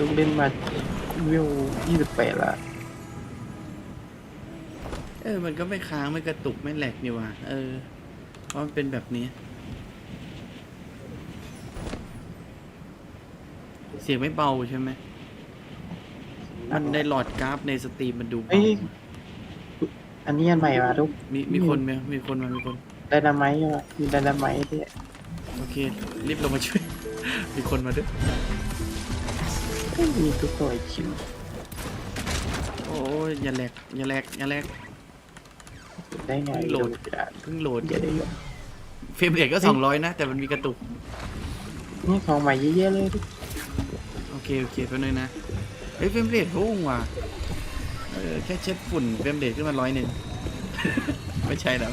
ลูกเล่นมาวิวยี่สิบแปดละเออ มันก็ไม่ค้างไม่กระตุกไม่แหลกนี่หว่าเออ เพราะมันเป็นแบบนี้ เสียงไม่เบาใช่ไหม มันในหลอดกราฟในสตรีมมันดูเบาอันนี้อันใหม่มาทุก มีมีคนไหมมีคนมามีคน ไดนาไมต์อะมีไดนาไมต์ที่โอเค รีบลงมาช่วย มีคนมาด้วย มีทุกตัวไอคิวโอ้ยอย่าแหลกอย่าแหลกอย่าแหลกได้ไงโหลดกระดาษเพิ่งโหลดเยอะได้เยอะเฟรมเรทก็สองร้อยนะ แต่มันมีกระตุกนี่ของใหม่เยอะๆเลยทุกโอเคโอเคแป๊บนึงนะเฮ้ยเฟรมเรทพุ่งว่ะเออแค่เช็ดฝุ่นเฟรมเรทขึ้นมาร้อยหนึ่งไม่ใช่แล้ว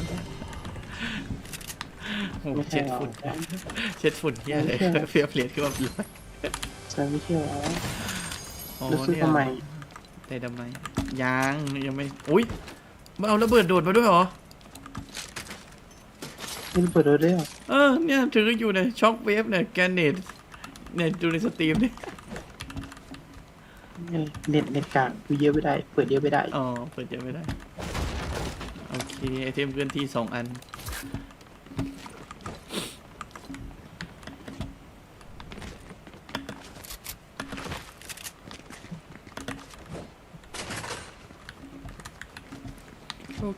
โอ้ไม่เช็ใช่ดหรอฝุ่นเช็ดฝุ่นเฮียเลยไม่ใช่เฟรมเรทขึ้นมาร้อย ฉันไม่เชื่อแล้วโอ้แล้วซื้อเนี่ยทำไมได้ทำไมยังยังไม่อุ้ยมาเอาระเบิดโดดมาด้วยเหรอไม่ได้เปิดดูด้วยเหรอเออเนี่ยถืออยู่เนี่ยช็อคเวฟเนี่ยแกนเนตเนี่ยดูในสตรีมนี่เน็ตเน็ตกลางกูเยอะไม่ได้ เปิดเยอะไม่ได้อ๋อเปิดเจอไม่ได้โอเคไอเทมเคลื่อนที่สองอัน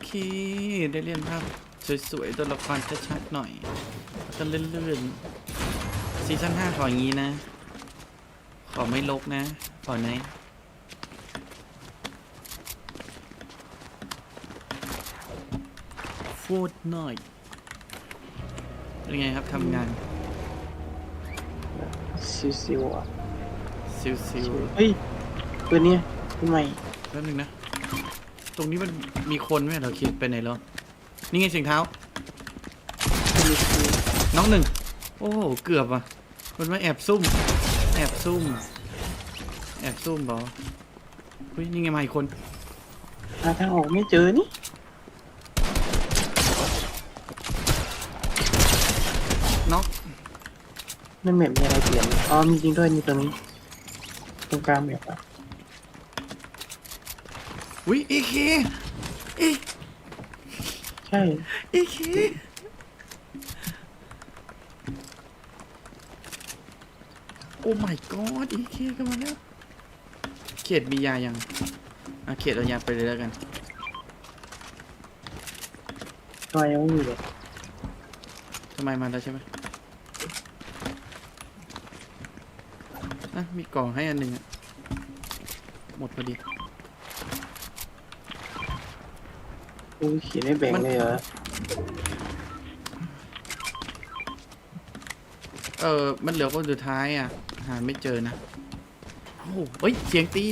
เค ได้เรียนภาพสวยๆตัวละครชัดๆหน่อยจะเลื่อนๆซีซั่นห้าขออย่างนี้นะ ขอไม่ลกนะ ขอไหนพูดหน่อยเป็นไงครับทำงานซิวๆอะซิวซิวเฮ้ยปืนเนี้ยทำไมแป๊บนึงนะต รงนี้มันมีคนไหมเราคิดไปไหนแล้ว นี่ไงเสียงเท้า น้องหนึ่ง โอ้โหเกือบอะ มันมาแอบซุ่ม แอบซุ่ม แอบซุ่มบอเฮ้ยนี่ไงมาอีกคนหาทางออกไม่เจอนี่น็อกนั่นแมปมีอะไรเปลี่ยนอ๋อมีจริงด้วยมีตรงนี้ ตรงกลางแมปอะ อุ้ยเอเคเอใช่เอเคโอ้ my god เอเคกันมาแล้วเขตมียายังอะเขตเอายาไปเลยแล้วกันทำไมยังไม่มีเลยทำไมมาแล้วใช่ไหมอะมีกล่องให้อันหนึ่งอะหมดพอดี กูเขียนไม่แบ่งมันเลยเหรอ เออ มันเหลือคนสุดท้ายอะ หาไม่เจอนะ โอ้โหเฮ้ย เสียงตี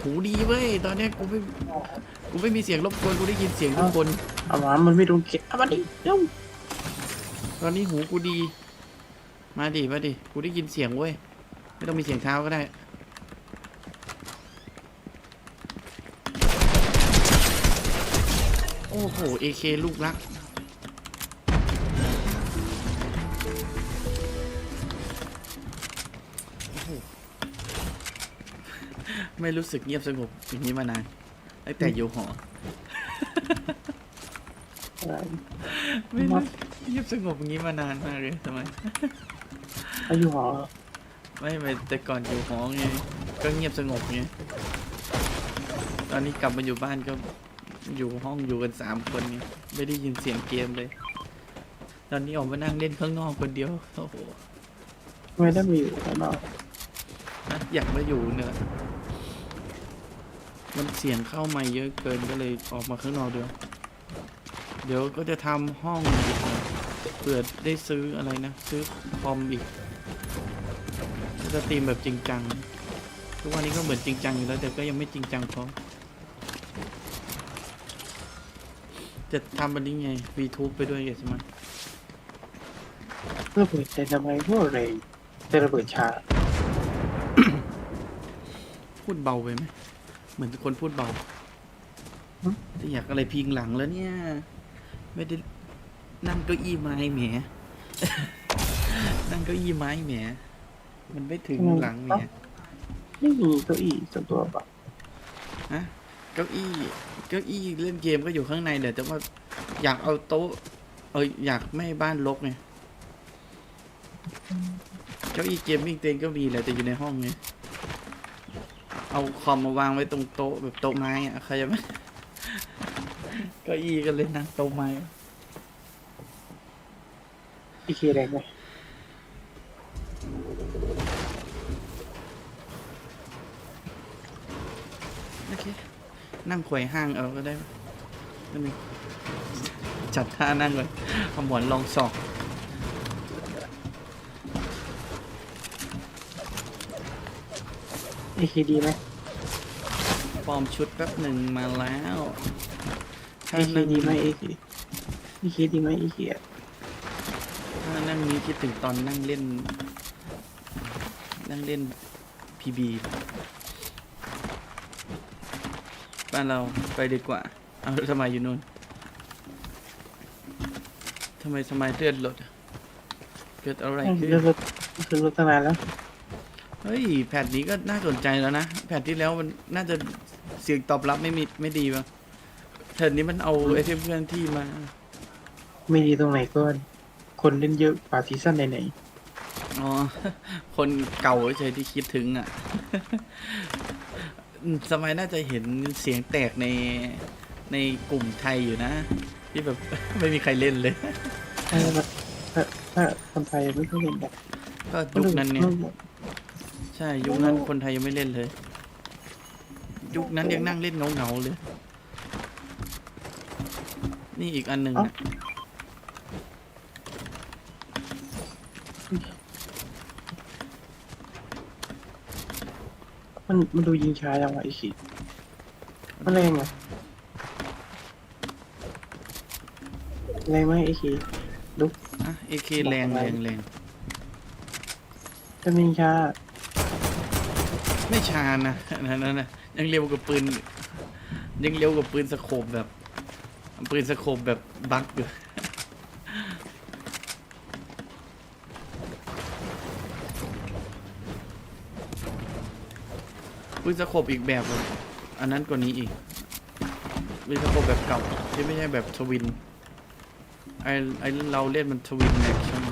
หูดีเว้ย ตอนเนี้ยกูไม่ กูไม่มีเสียงรบกวน กูได้ยินเสียงทุกคน เอามามันไม่โดนเก็บเอามาดิเร็วตอนนี้หูกูดี มาดิ มาดิ กูได้ยินเสียงเว้ย ไม่ต้องมีเสียงเท้าก็ได้ โอ้โหเอเคลูกรักโอ้โหไม่รู้สึกเงียบสงบอย่างนี้มานานตั้งแต่อยู่หออะไรไม่รู้เงียบสงบอย่างนี้มานานมากเลยทำไมอายุหอไม่ไม่แต่ก่อนอยู่หอไงก็เงียบสงบไงตอนนี้กลับมาอยู่บ้านก็ อยู่ห้องอยู่กันสามคนไงไม่ได้ยินเสียงเกมเลย ตอนนี้ออกมานั่งเล่นข้างนอกคนเดียวโอ้โหไม่ได้มาอยู่ข้างนอกนะอยากมาอยู่เนี่ยมันเสียงเข้ามาเยอะเกินก็เลยออกมาข้างนอกเดียว เดี๋ยวก็จะทำห้องอีกนะเผื่อได้ซื้ออะไรนะ ซื้อคอมอีกก็จะตีมแบบจริงจัง ทุกวันนี้ก็เหมือนจริงจังอยู่แล้วแต่ก็ยังไม่จริงจังพอ จะทำอันนี้ไง VTube ไปด้วยไงใช่ไหมเพื่อเปิดใจทำไมพวกเรยจะระเบิดชาพูดเบาไปไหม เหมือนคนพูดเบาหึแต่อยากอะไรพิงหลังแล้วเนี่ย ไม่ได้นั่งเก้าอี้ไม้แหม นั่งเก้าอี้ไม้แหม มันไม่ถึงหลังแหม ไม่มีเก้าอี้ส่วนตัวปะฮะ เก้าอี้เก้าอี้เล่นเกมก็อยู่ข้างในเดี๋ยวแต่ว่าอยากเอาโต๊ะ เอออยากไม่ให้บ้านรกไงเก้าอี้เกมมิ่งเต็งก็มีแหละแต่อยู่ในห้องไงเอาคอมมาวางไว้ตรงโต๊ะแบบโต๊ะไม้อะใครจะไหมเก้าอี้ก็เลยนั่งโต๊ะไม้อีเคแรงไหมโอเค นั่งไขว่ห้างเอาก็ได้นั่นเองจัดท่านั่งเลยเอาหมอนรองศอกอีเคดีไหมปลอมชุดแป๊บหนึ่งมาแล้วถ้าอีเคนั่งดีไหมอีเคอีเคดีไหมอีเคถ้านั่งนี้คิดถึงตอนนั่งเล่น นั่งเล่นพีบี บ้านเราไปดีกว่า เอาทำไมอยู่นู่นทำไมทำไมเลือดลดอะเกิดอะไรขึ้นเรื่องรถคือรถตั้งนานแล้ว เฮ้ย แพทนี้ก็น่าสนใจแล้วนะ แพทที่แล้วมันน่าจะเสียงตอบรับไม่มีไม่ดีป่ะแพทนี้มันเอาไอเทมเคลื่อนที่มา ไม่ดีตรงไหนก็คนเล่นเยอะกว่าซีซั่นไหนอ๋อ คนเก่าเฉยๆที่คิดถึงอะ อืมสมัยน่าจะเห็นเสียงแตกในในกลุ่มไทยอยู่นะ ที่แบบ ไม่มีใครเล่นเลยๆถ้าถ้าถ้าคนไทยไม่ค่อยเล่นแบบก็ยุคนั้นเนี่ย ใช่ยุคนั้นคนไทยยังไม่เล่นเลย ยุคนั้นยังนั่งเล่นเงาๆเลย นี่อีกอันหนึ่งนะ มันมันดูยิงช้าจังวะอีเคมันแรงเหรอแรงไหมอีเคอะเอเคแรงแรงแรงถ้ามันยิงช้าไม่ชานะนั่นนะนะยังเร็วกว่าปืน ยังเร็วกว่าปืนสโคบแบบ ปืนสโคบแบบบักอยู่ ปืนสโคบอีกแบบอะอันนั้นกว่านี้อีกปืนสโคบแบบเก่าที่ไม่ใช่แบบทวินไอไอเราเล่นมันทวินแม็กใช่ไหม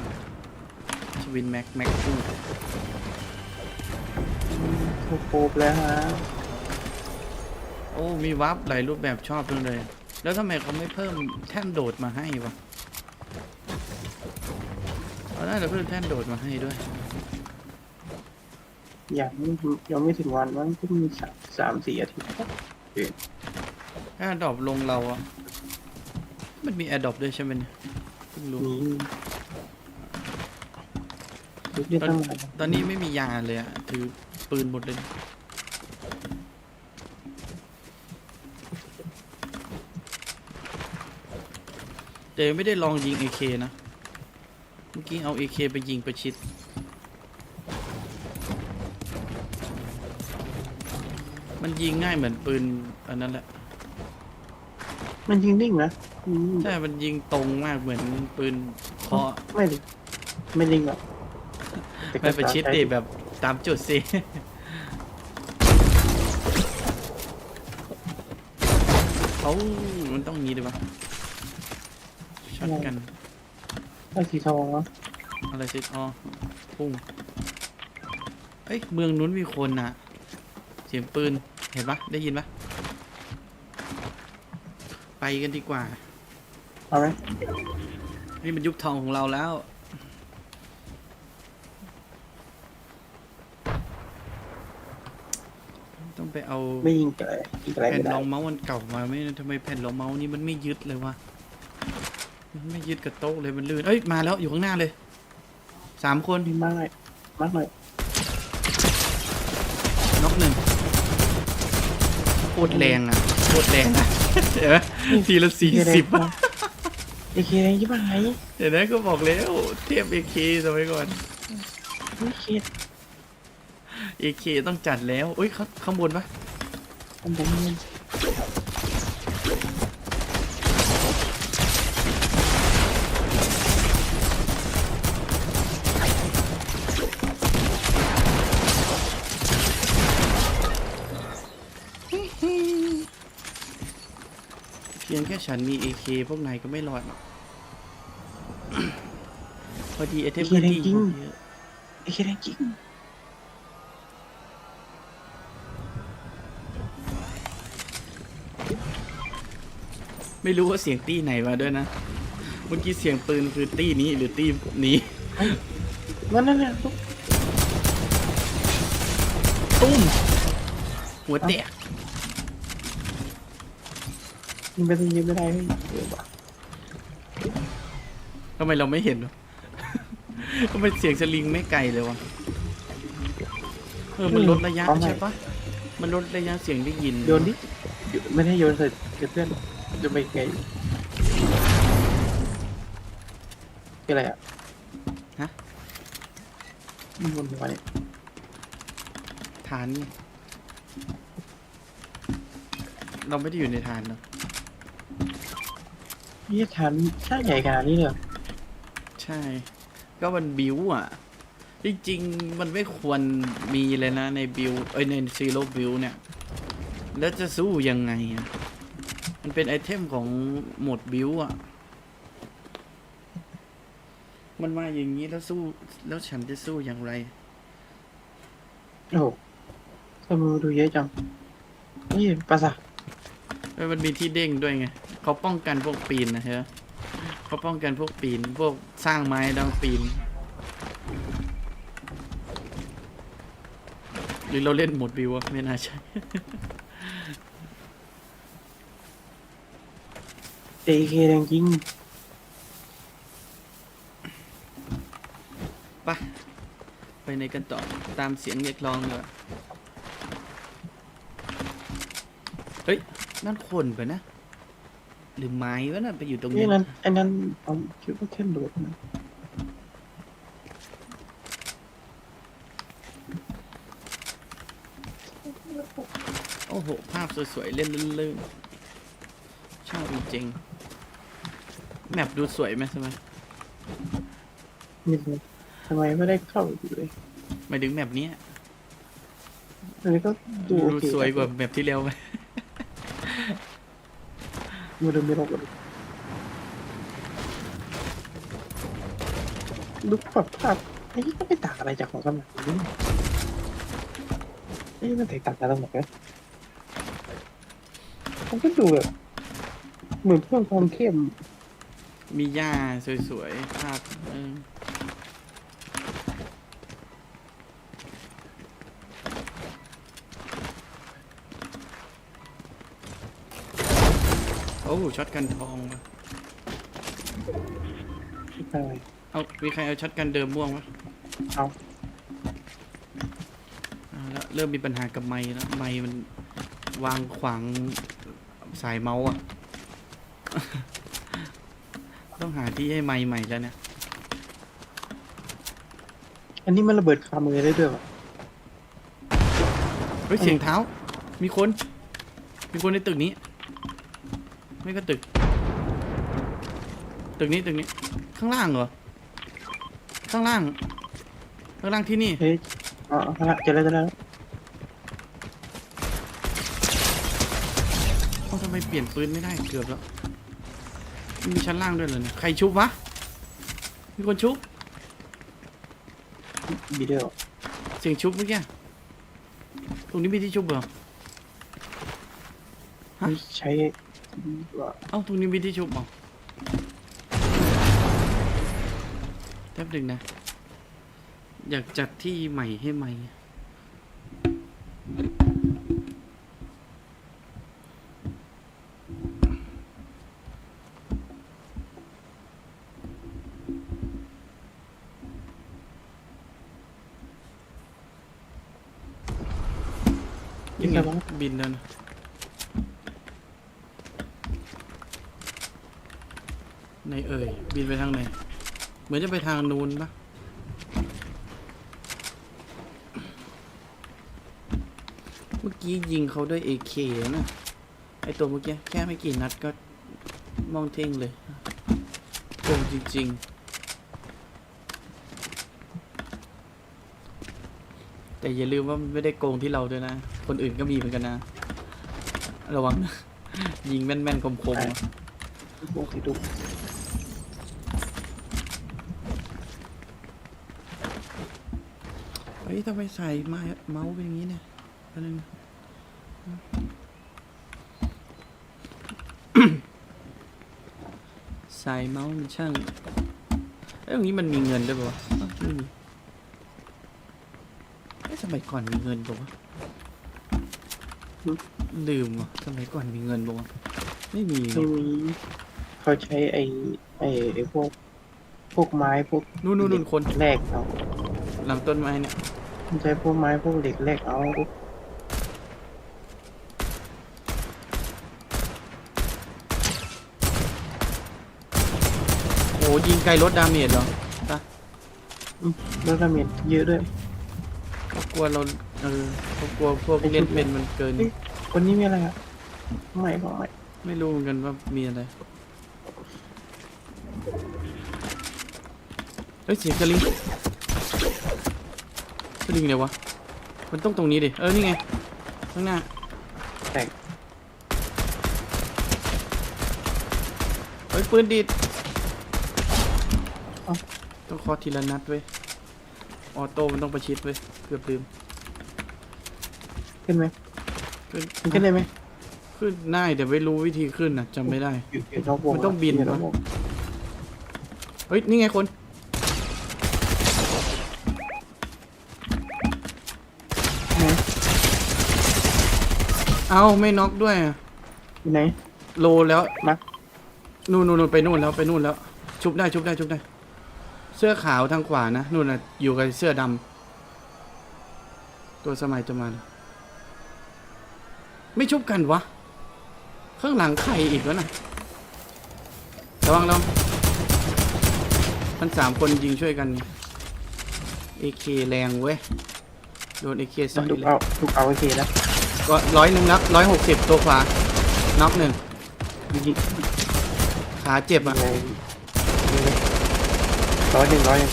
ทวินแม็กแม็กคู่โคโคบแล้วฮะโอ้มีวับหลายรูปแบบชอบจังเลย แล้วทำไมเขาไม่เพิ่มแท่นโดดมาให้วะเขาน่าจะเพิ่มแท่นโดดมาให้ด้วย ยังไม่ยังไม่ถึงวันมั้งเพิ่งมีสามสามสี่อาทิตย์ถ้าดรอปลงเราอะมันมีแอร์ดรอปด้วยใช่ไหมเนี่ยเพิ่งรู้นี้ยุคนี้ตั้งนานตอนนี้ไม่มียาเลยอะถือปืนหมดเลย แต่ยังไม่ได้ลองยิง AK นะ เมื่อกี้เอา AK ไปยิงประชิด มันยิงง่ายเหมือนปืนอันนั้นแหละ มันยิงนิ่งนะอืมใช่ มันยิงตรงมากเหมือนปืนเคาะไม่ดิไม่ลิงหรอกแต่ก็ไม่ประชิดดิแบบตามจุดสิเอ้ามันต้องงี้ดีวะช็อตกัน ไอ้สีทองวะอะไรสิอ๋อพุ่งเอ้ย เมืองนู้นมีคนน่ะเสียงปืน เห็นปะได้ยินปะไปกันดีกว่า เอาไหมนี่มันยุคทองของเราแล้ว ต้องไปเอาไม่ยิงอะไรยิงอะไรแผ่ไม่นได้รองเมาส์มันเก่ามาไม่ทำไมแผ่นรองเมาส์นี้มันไม่ยึดเลยวะมันไม่ยึดกับโต๊ะเลยมันลื่นเอ้ยมาแล้วอยู่ข้างหน้าเลยสามคน มีมากเลยมากเลยน็อกหนึ่งโค ตรแรงอะโคตรแรงอะเห็นไหมทีละสี่สิบไอเคแรงยี่ห้อไหนเห็นไหมก็บอกแล้วเทียบเอเคสมัยก่อนไม่เคเอเคต้องจัดแล้วอุ้ยข้างข้างบนปะผมผมมัน พียงแค่ฉันมี AK พวกนายก็ไม่รอดหรอกพอดีไอเทมเหี้ก็ยดีจริงเยอะไอ้แค่นั้นจริงไม่รู้ว่าเสียงตี้ไหนมาด้วยนะ เมื่อกี้เสียงปืนคือตี้นี้หรือตี้นี้นั่นนั่นนั่นตุ้มหัวแตก ยิงไปยิงไม่ได้ไม่เออว่ะทำไมเราไม่เห็นวะ ทำไมเสียงสลิงไม่ไกลเลยวะ เออ มันลดระยะใช่ปะมันลดระยะเสียงได้ยินโยนดิโยนไม่ได้โยนใส่เพื่อนโยนไปไกลคืออะไรอะ ฮะมันบนหัวเนี่ยฐานไงเราไม่ได้อยู่ในฐานเนอะ นี่ฐานช่างใหญ่ขนาดนี้เลยเหรอใช่ ก็มันบิวอะ จริงๆ มันไม่ควรมีเลยนะในบิวเอ้ยในซีโร่บิวเนี่ย แล้วจะสู้ยังไงอะ มันเป็นไอเทมของโหมดบิวอะ มันมาอย่างนี้แล้วสู้แล้วฉันจะสู้อย่างไร โอ้โหทำไมดูเยอะจังนี่ภาษาทเอ้ยมันมีที่เด้งด้วยไง เขาป้องกันพวกปีนนะเฮ้ยเขาป้องกันพวกปีน พวกสร้างไม้ดังปีน หรือเราเล่นโหมดบิวอะไม่น่าใช่เอเคแดงจริงไปไปในกันต่อตามเสียงเรียกร้องเลยเฮ้ย นั่นคนไปะนะ หรือไม้วะน่ะไปอยู่ตรงนี่นี้นั้นอันนั้นผมคิดว่าแค่โดดนะโอ้โห ภาพสวยๆ เล่นลื่นๆ ชอบจริงๆแมปดูสวยไหมใช่ไหมนี่เลยทำไมไม่ได้เข้าอยู่เลยหมายถึงแมปเนี้ยอันนี้ก็ดูดูโอเคสวยกว่าแมปที่แล้วไหม มาดูไม่รอบเลยดูปรับภาพไอ้นี่ก็ไม่ต่างอะไรจากของสมัยนี้ไอ้นี่มันแตกต่างกันตรงไหนกันมันก็ดูแบบเหมือนเพิ่มความเข้มมีหญ้าสวยๆภาพเออ อ้ช็อตกันทองว่ะใช่เอามีใครเอาช็อตกันเดิมม่วงวะเอาเอาแล้วเริ่มมีปัญหากับไม้แล้วไม้มันวางขวางสายเมาส์อะ ต้องหาที่ให้ไม้ใหม่แล้วเนี่ยอันนี้มันระเบิดคามือได้ด้วยวะเฮ้ยเสียงเท้า มีคน มีคนในตึกนี้ ไม่ก็ตึก ตึกนี้ตึกนี้ ข้างล่างเหรอ ข้างล่าง ข้างล่างที่นี่ เฮ้ยอ๋อเอาละเจอแล้วเจอแล้วเอ้าทำไมเปลี่ยนปืนไม่ได้เกือบแล้ว มีชั้นล่างด้วยเหรอเนี่ย ใครชุบวะ มีคนชุบ บีเดียวเสียงชุบเมื่อกี้ ตรงนี้มีที่ชุบเหรอฮะ ใช้ว่าเอ้าตรงนี้มีที่ชุบมั้งแป๊บหนึ่งนะ อยากจัดที่ใหม่ให้ใหม่ มือนจะไปทางนู้นปะเมื่อกี้ยิงเขาด้วย AK นะไอตัวเมื่อกี้แค่ไม่กี่นัดก็มองเท่งเลยโกงจริงๆ แต่อย่าลืมว่าไม่ได้โกงที่เราด้วยนะ คนอื่นก็มีเหมือนกันนะ ระวังนะ ยิงแม่นๆคมๆอะพวกที่ดู ฮ้ยทำไมใส่ไม้เมาส์เป็นอย่างนี้เนี่ยอันนึงใส่เมาส์มันช่างเอ้ยตรงนี้มันมีเงินด้วยป่าวะอ้าวไม่มีเอ้ยสมัยก่อนมีเงินป่าวะลืมว่ะสมัยก่อนมีเงินป่าวะไม่มีไม่มีเขาใช้ไอ้ไอ้ไอ้พวกพวกไม้พวกนู่นนู่นนู่นคนแรกเอาหลังต้นไม้เนี่ยมัน ใช้พวกไม้พวกเหล็กแรกเอาโอ้ยิงไกลลดดาเมจเหรอแล้วดาเมจเยอะด้วยเขากลัวเราเออเขากลัวพวกเล่นเป็นมันเกินคนนี้มีอะไรอะไม่ของไม่ไม่รู้เหมือนกันว่ามีอะไรเฮ้ยเสียงสลิงส ลิงเลยวะ มันต้องตรงนี้ดิ เออ นี่ไง ข้างหน้า แตก เฮ้ย ปืนดีดต้องเคอทีละนัดเว้ย ออโต้มันต้องประชิดเว้ย เกือบลืม ขึ้นไหมขึ้นมันขึ้นได้ไหมขึ้นได้แต่ไม่รู้วิธีขึ้นนะจำไม่ได้ อยู่อยู่นอกวงมันต้องบินยู่นอกวงเฮ้ย นี่ไงคนไหน เอาไม่น็อกด้วยอะอยู่ไหน โลแล้วมานู่นนู่นนู่นไปนู่นแล้วไปนู่นแล้ว ชุบได้ชุบได้ชุบได้ เสื้อขาวทางขวานะนู่นน่ะอยู่กับเสื้อดำตัวสมัยจะมาแล้วไม่ชุบกันวะข้างหลังใครอีกวะน่ะระวังระวังมันสามคนยิงช่วยกันเอเคแรงเว้ยโดนเอเคใส่ถูกเลย เอาถูกเอาโอเคแล้วก็ ร้อยหนึ่งแล้วร้อยหกสิบตัวขวาน็อกหนึ่งยิงขาเจ็บอะในนี่เลยร้อยหนึ่งร้อยหนึ่ง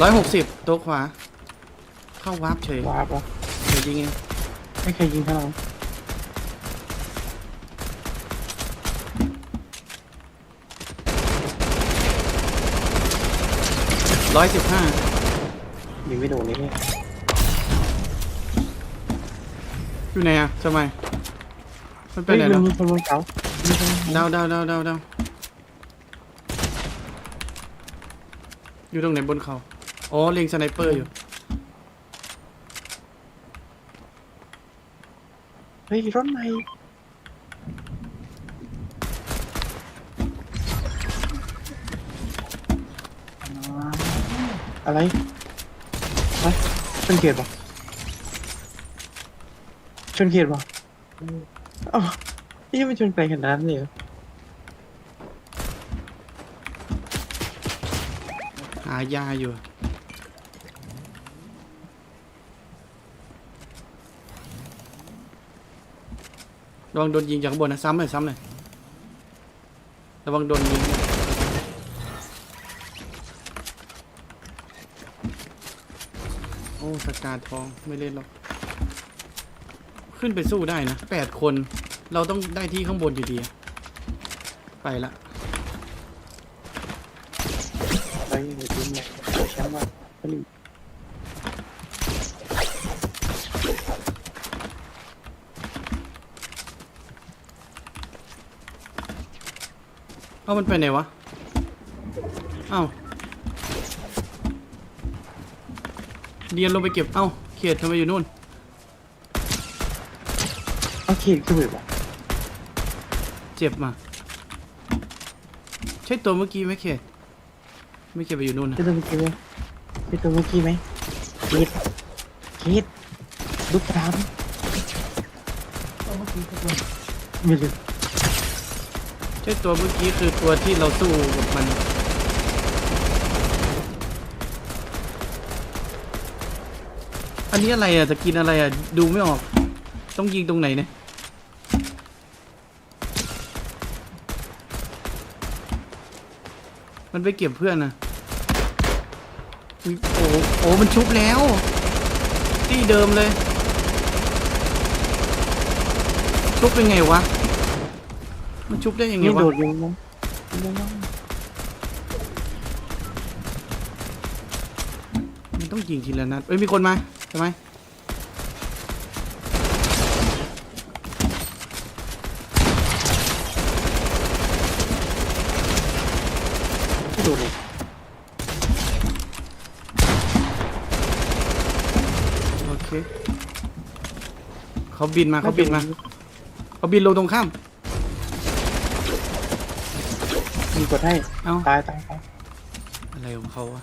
ร้อยหกสิบตัวขวา เข้าวาร์ปเฉยว้าบวะเดี๋ยวยิงเองไม่เคยยิงเท่าไหร่ร้อยสิบห้ายิงไม่โดนเลยเนี่ย อยู่ไหนอะทำไมมันไปเฮ้ยไหนมัแล้วนมีคนบนเขามีคนบนเขาดาวดาวดาวดาวดาวอยู่ตรงไหนบนเขาอ๋อเล็งสไนเปอร์อยู่เฮ้ยรถใหม่อะไรฮะชนเขียดปะ ชนเขียดปะอ๋อนี่ไม่ชนไกลขนาดนั้นเลยเหรอหายาอยู่ ระวังโดนยิงจากข้างบนนะ ซ้ำเลยซ้ำเลยระวังโดนยิงโอ้สกาทองไม่เล่นหรอก ขึ้นไปสู้ได้นะแปดคน เราต้องได้ที่ข้างบนอยู่ดี ไปละไรอย่างเงี้ยทีมเนี่ยแชมป์ว่าเอามันไปไหนวะ เอ้าเดียนลงไปเก็บ เอ้าเขียดทำไมอยู่นู่น อาเขียดขึ้นไปปะเจ็บมา ใช่ตัวเมื่อกี้ไหมเขียดไม่เขียดไปอยู่นู่นนะ เป็นตัวเมื่อกี้ไหมเป็นตัวเมื่อกี้ไหมเขียดเขียดลูกตามไม่รู้ใช่ตัวเมื่อกี้คือตัวที่เราสู้กับมัน อันนี้อะไรอะจะกินอะไรอะ ดูไม่ออก ต้องยิงตรงไหนเนี่ย มันไปเก็บเพื่อนนะอุ๊ยโอ้โอ้มันชุบแล้ว ที่เดิมเลย ชุบเป็นไงวะ มันชุบได้ยังไงนี่วะ โดดลงนะลงมามันต้องยิงทีละนัด เอ้ยมีคนมาใช่ไหม ไม่โดดลง โอเค เขาบินมาเขาบินมาเขาบินลงตรงข้ามมีกดให้เอ้าตายตายตายอะไรของเขาวะ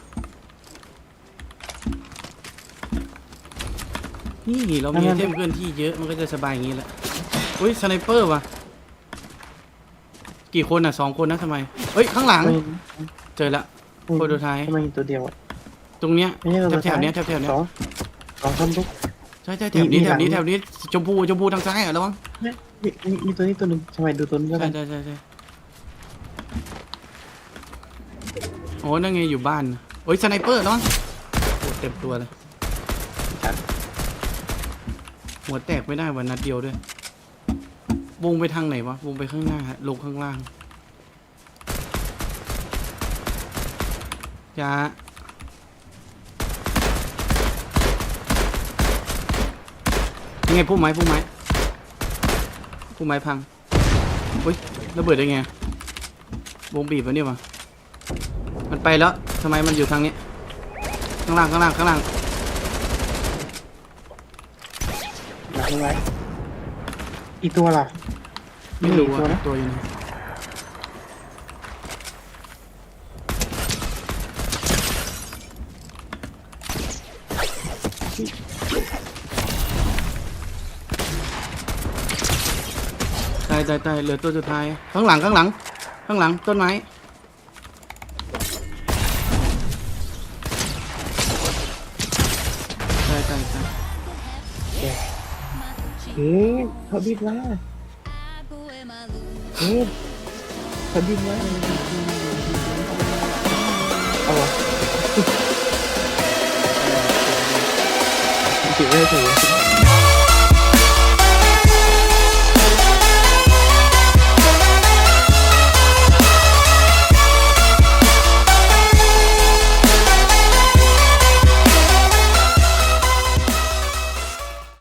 นี่เรามีไอเทมเคลื่อนที่เยอะมันก็จะสบายอย่างนี้แหละอุ้ยสไนเปอร์ว่ะกี่คนอะสองคนนะทำไมเฮ้ยข้างหลังไม่เจอละไม่คนสุดท้ายทำไมมีตัวเดียวอะตรงเนี้ยไม่ใช่ตัวแถวๆเนี้ยแถวๆเนี้ยสองสองคนทุกใช่ใช่แถวนี้มีแถวนี้หลังแถวนี้ชมพูชมพูทางซ้ายอะระวังเนี่ยมีมีมีตัวนี้ตัวหนึ่งทำไมดูตัวนี้แล้วใช่กันใช่ใช่ใช่โอ้นั่งไงอยู่บ้านโอ้ยสไนเปอร์ระวังโอ้เต็มตัวเลยจัดหัวแตกไม่ได้วันนัดเดียวด้วย วงไปทางไหนวะวงไปข้างหน้าลงข้างล่างยา ยังไงพุ่มไม้พุ่มไม้พุ่มไม้พังอุ้ยระเบิดได้ไงวงบีบแล้วเนี่ยวะมันไปแล้วทำไมมันอยู่ทางนี้ ข้างล่างข้างล่างข้างล่างหลังไว้อีกตัวล่ะไม่รู้อีกตัวอะนะตัวอยู่ไหนายตายตายเหลือตัวสุดท้าย ข้างหลังข้างหลัง ข้างหลังต้นไม้ ตายตายตายเอ๊ะเขาบินมาเอ๊ะเขาบินมาเอาวะจิบไม่ได้ถูก